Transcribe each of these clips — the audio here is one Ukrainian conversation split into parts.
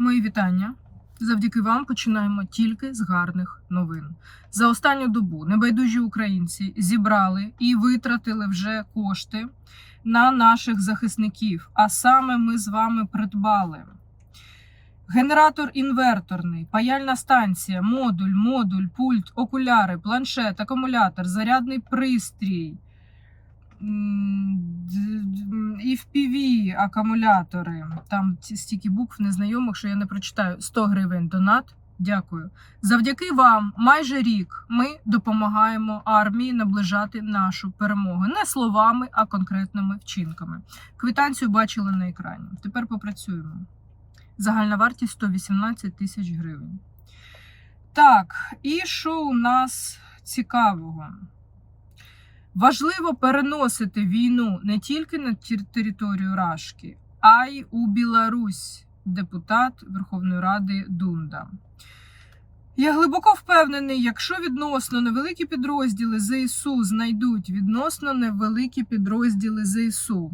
Мої вітання. Завдяки вам починаємо тільки з гарних новин. За останню добу небайдужі українці зібрали і витратили вже кошти на наших захисників. А саме ми з вами придбали генератор інверторний, паяльна станція, модуль, модуль, пульт, окуляри, планшет, акумулятор, зарядний пристрій. М, д- д- акумулятори. Там стільки букв незнайомих, що я не прочитаю. 100 гривень донат. Дякую. Завдяки вам майже рік ми допомагаємо армії наближати нашу перемогу не словами, а конкретними вчинками. Квитанцію бачили на екрані. Тепер попрацюємо. Загальна вартість 118 тисяч гривень. Так, і що у нас цікавого? Важливо переносити війну не тільки на територію Рашки, а й у Білорусь, депутат Верховної Ради Дунда. Я глибоко впевнений, якщо відносно невеликі підрозділи ЗСУ знайдуть відносно невеликі підрозділи ЗСУ.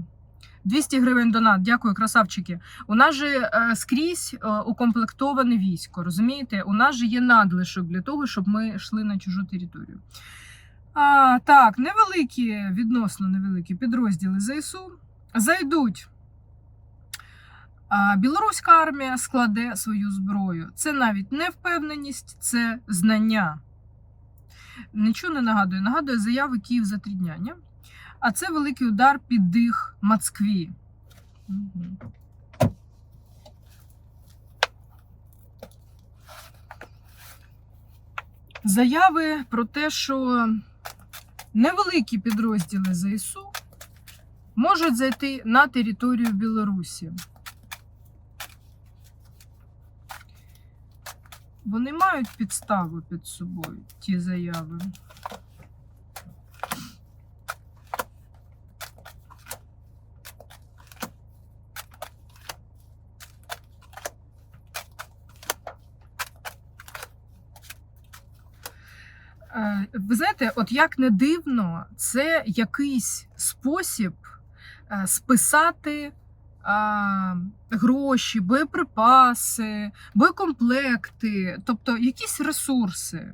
200 гривень донат, дякую, красавчики. У нас же е, скрізь е, укомплектоване військо. Розумієте? У нас же є надлишок для того, щоб ми йшли на чужу територію. А, так, невеликі, відносно невеликі підрозділи ЗСУ зайдуть. А, білоруська армія складе свою зброю. Це навіть не впевненість, це знання. Нічого не нагадує. Нагадує заяви Київ за три дня. А це великий удар під дих Москві. Мгм. Заяви про те, що невеликі підрозділи ЗСУ можуть зайти на територію Білорусі. Вони мають підставу під собою, ті заяви. Е, Ви знаєте, от як не дивно, це якийсь спосіб е, списати а, гроші, боєприпаси, боєкомплекти, тобто якісь ресурси.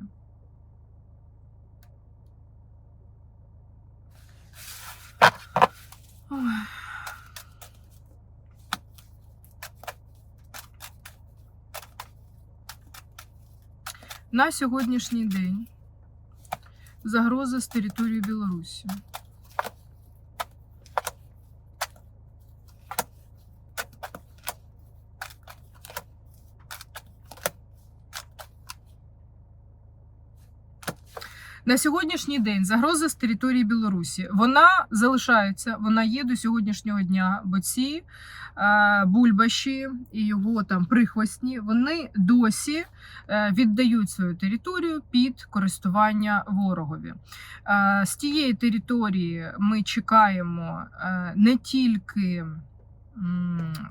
Ой. На сьогоднішній день загроза з території Білорусі. На сьогоднішній день загроза з території Білорусі вона залишається, вона є до сьогоднішнього дня, бо ці е, бульбаші і його там прихвостні вони досі е, віддають свою територію під користування ворогові. Е, з тієї території ми чекаємо не тільки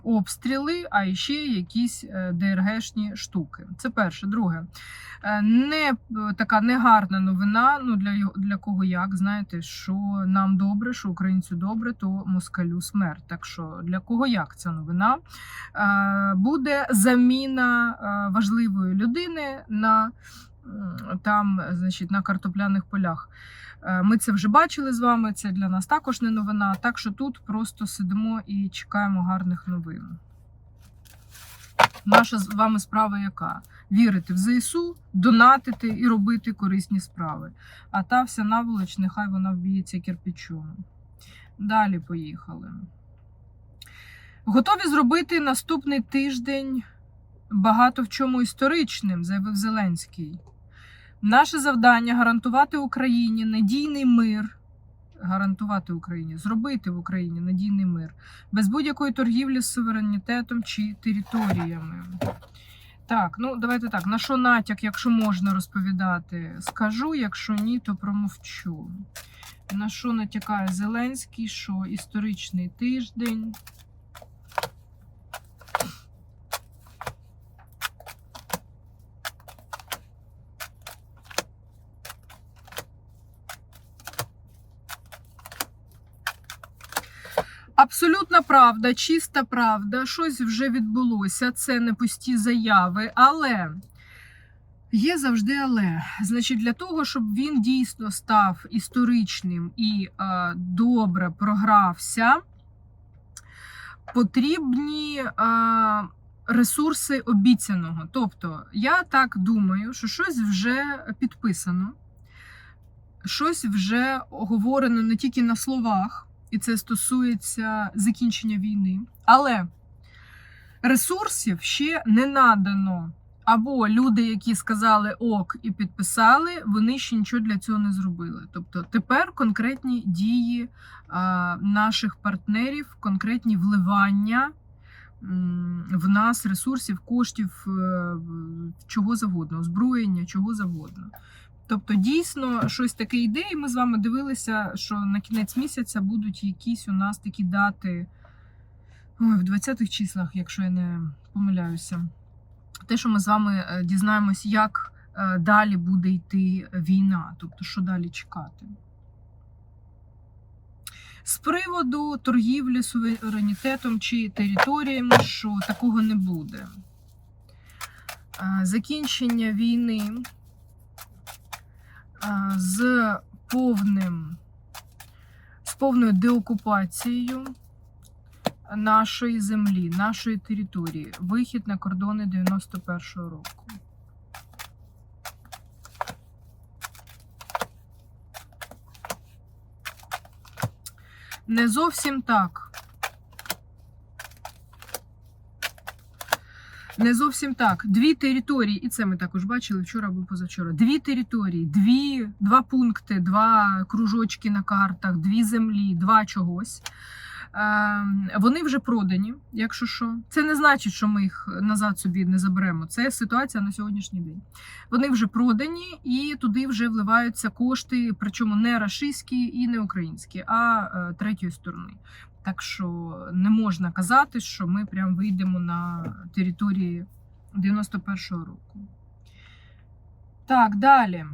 обстріли, а ще якісь е, ДРГшні штуки. Це перше. Друге, е, не е, така негарна новина. Ну для для кого як знаєте, що нам добре, що українцю добре, то москалю смерть. Так що для кого як ця новина буде заміна важливої людини на там, значить, на картопляних полях. Е, Ми це вже бачили з вами. Це для нас також не новина. Так що тут просто сидимо і чекаємо гарних новин. Наша з вами справа яка? Вірити в ЗСУ, донатити і робити корисні справи. А та вся наволоч, нехай вона вб'ється кирпичом. Далі поїхали. Готові зробити наступний тиждень багато в чому історичним, заявив Зеленський. Наше завдання гарантувати Україні надійний мир. Гарантувати Україні, зробити в Україні надійний мир без будь-якої торгівлі з суверенітетом чи територіями. Так, ну давайте так. На що натяк, якщо можна розповідати, скажу, якщо ні, то промовчу. На що натякає Зеленський, що історичний тиждень. Абсолютна правда, чиста правда. Щось вже відбулося. Це не пусті заяви, але. Є завжди але. Значить, для того, щоб він дійсно став історичним і е, добре програвся, потрібні е, ресурси обіцяного. Тобто, я так думаю, що щось вже підписано, щось вже оговорено не тільки на словах, і це стосується закінчення війни, але ресурсів ще не надано. Або люди, які сказали ок і підписали, вони ще нічого для цього не зробили. Тобто тепер конкретні дії а, наших партнерів, конкретні вливання м, в нас ресурсів, коштів, е, чого завгодно, озброєння, чого завгодно. Тобто, дійсно щось таке йде, і ми з вами дивилися, що на кінець місяця будуть якісь у нас такі дати ой, в 20-х числах, якщо я не помиляюся те, що ми з вами е, дізнаємось, як е, далі буде йти війна, тобто що далі чекати. З приводу торгівлі суверенітетом чи територіями, що такого не буде. Е, Закінчення війни з повним, з повною деокупацією нашої землі, нашої території, вихід на кордони 91-го року. Не зовсім так. Не зовсім так. Дві території, і це ми також бачили вчора або позавчора. Дві території, дві, два пункти, два кружочки на картах, дві землі, два чогось. Ем, Вони вже продані, якщо що. Це не значить, що ми їх назад собі не заберемо. Це ситуація на сьогоднішній день. Вони вже продані і туди вже вливаються кошти, причому не рашистські і не українські, а е, третьої сторони. Так що не можна казати, що ми прям вийдемо на території 91-го року. Так, далі.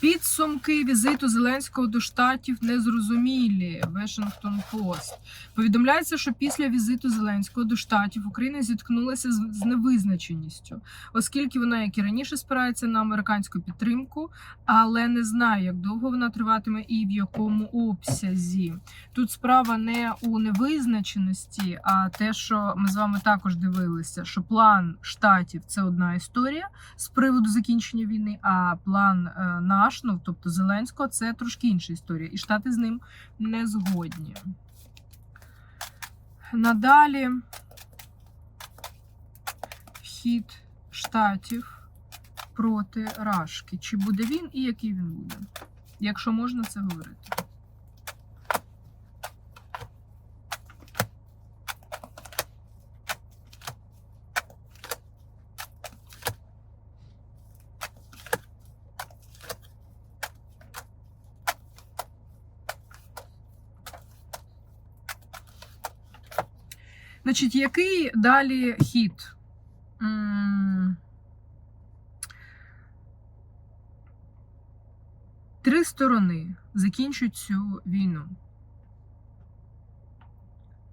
Підсумки візиту Зеленського до штатів незрозумілі. Washington Post. Повідомляється, що після візиту Зеленського до штатів Україна зіткнулася з невизначеністю, оскільки вона, як і раніше, спирається на американську підтримку, але не знає, як довго вона триватиме і в якому обсязі. Тут справа не у невизначеності, а те, що ми з вами також дивилися, що план штатів це одна історія з приводу закінчення війни, а план е, наш, тобто Зеленського, це трошки інша історія, і штати з ним не згодні. Надалі вхід штатів проти Рашки. Чи буде він і який він буде? Якщо можна це говорити. Значить, який далі хід? Три сторони закінчують цю війну.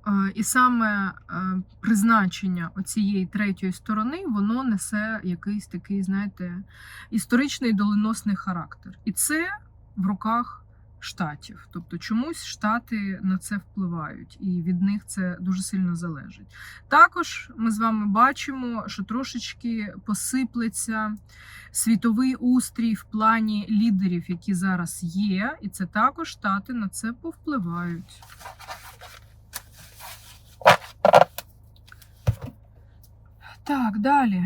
Е, І саме е, призначення оцієї третьої сторони, воно несе якийсь такий, знаєте, історичний доленосний характер. І це в руках штатів. Тобто чомусь штати на це впливають, і від них це дуже сильно залежить. Також ми з вами бачимо, що трошечки посиплеться світовий устрій в плані лідерів, які зараз є, і це також штати на це повпливають. Так, далі.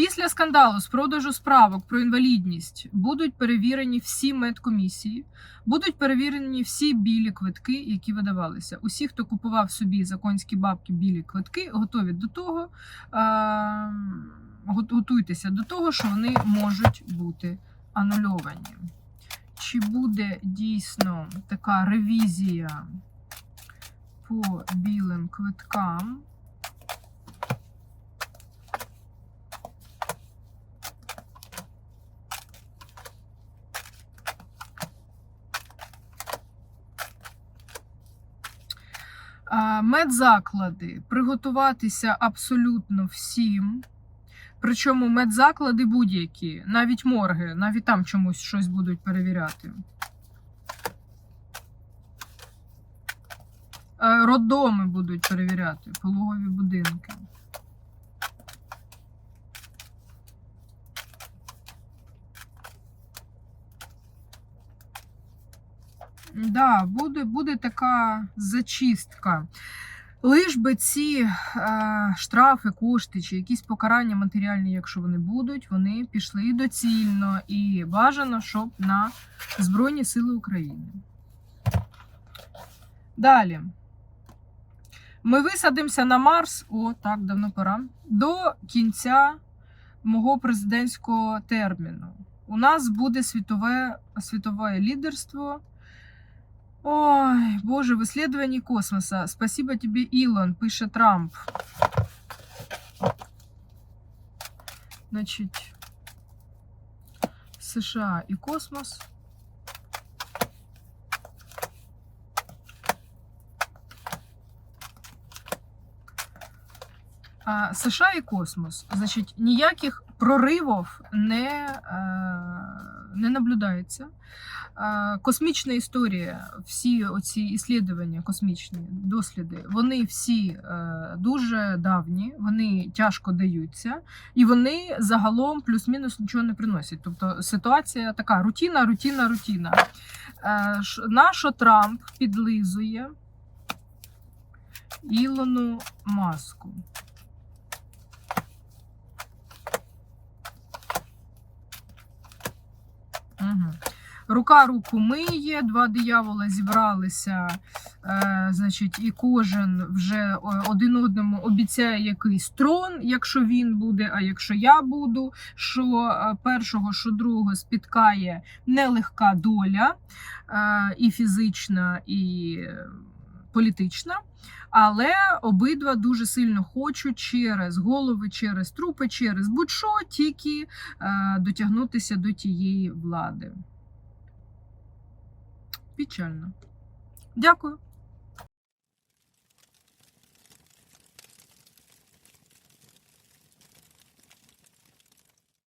Після скандалу з продажу справок про інвалідність будуть перевірені всі медкомісії, будуть перевірені всі білі квитки, які видавалися. Усі, хто купував собі законські бабки білі квитки, готові до того, е- готуйтеся до того, що вони можуть бути анульовані. Чи буде дійсно така ревізія по білим квиткам? Медзаклади приготуватися абсолютно всім. Причому медзаклади будь-які, навіть морги, навіть там чомусь щось будуть перевіряти. Е, Роддоми будуть перевіряти, пологові будинки. Да, буде, буде така зачистка. Лиш би ці е, штрафи, кошти чи якісь покарання матеріальні, якщо вони будуть, вони пішли доцільно і бажано, щоб на Збройні Сили України. Далі. Ми висадимося на Марс, о, так, давно пора, до кінця мого президентського терміну. У нас буде світове, світове лідерство. Ой, боже, в исследовании космоса. Спасибо тебе, Илон, пише Трамп. Значить, США і космос. США і космос. Значить, ніяких проривів не, е, не наблюдається. Космічна історія, всі оці іслідування, космічні досліди, вони всі е, дуже давні, вони тяжко даються, і вони загалом плюс-мінус нічого не приносять. Тобто ситуація така: рутіна, рутіна, рутіна. Е, Нащо Трамп підлизує Ілону Маску? Угу. Рука руку миє, два диявола зібралися, е, значить, і кожен вже один одному обіцяє якийсь трон, якщо він буде, а якщо я буду. Що е, першого, що другого спіткає нелегка доля, е, і фізична, і е, політична. Але обидва дуже сильно хочуть через голови, через трупи, через будь-що тільки е, дотягнутися до тієї влади. Печально. Дякую.